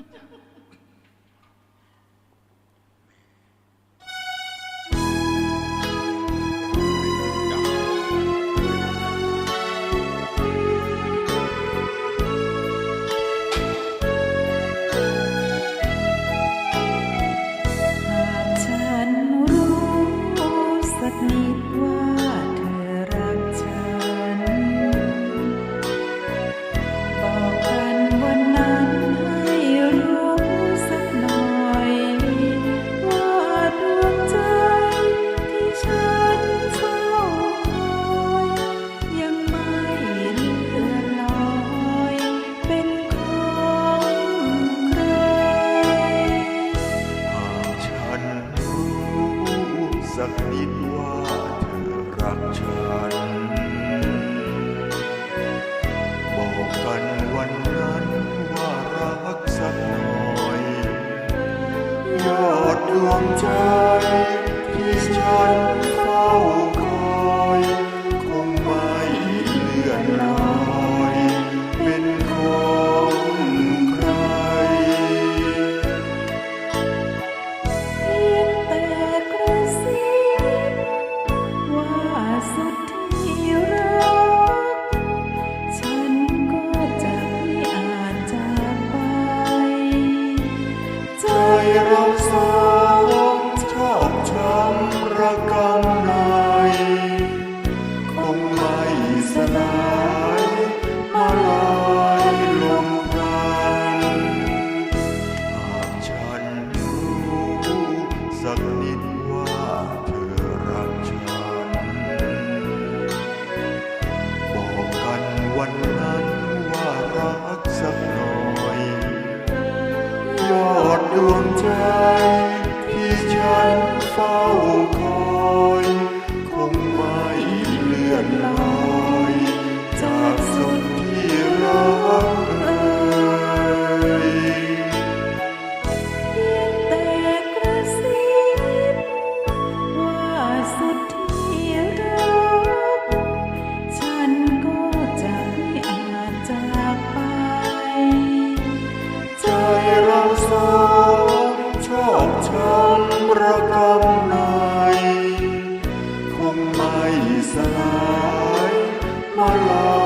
Yeah. สักนิดว่าเธอรักฉัน บอกกันวันนั้นว่ารักสักหน่อย ยอดดวงใจักนิดว่าเธอรักฉัน บอกกันวันนั้นว่ารักสักหน่อย ยอดดวงใจที่ฉันเฝ้า my life.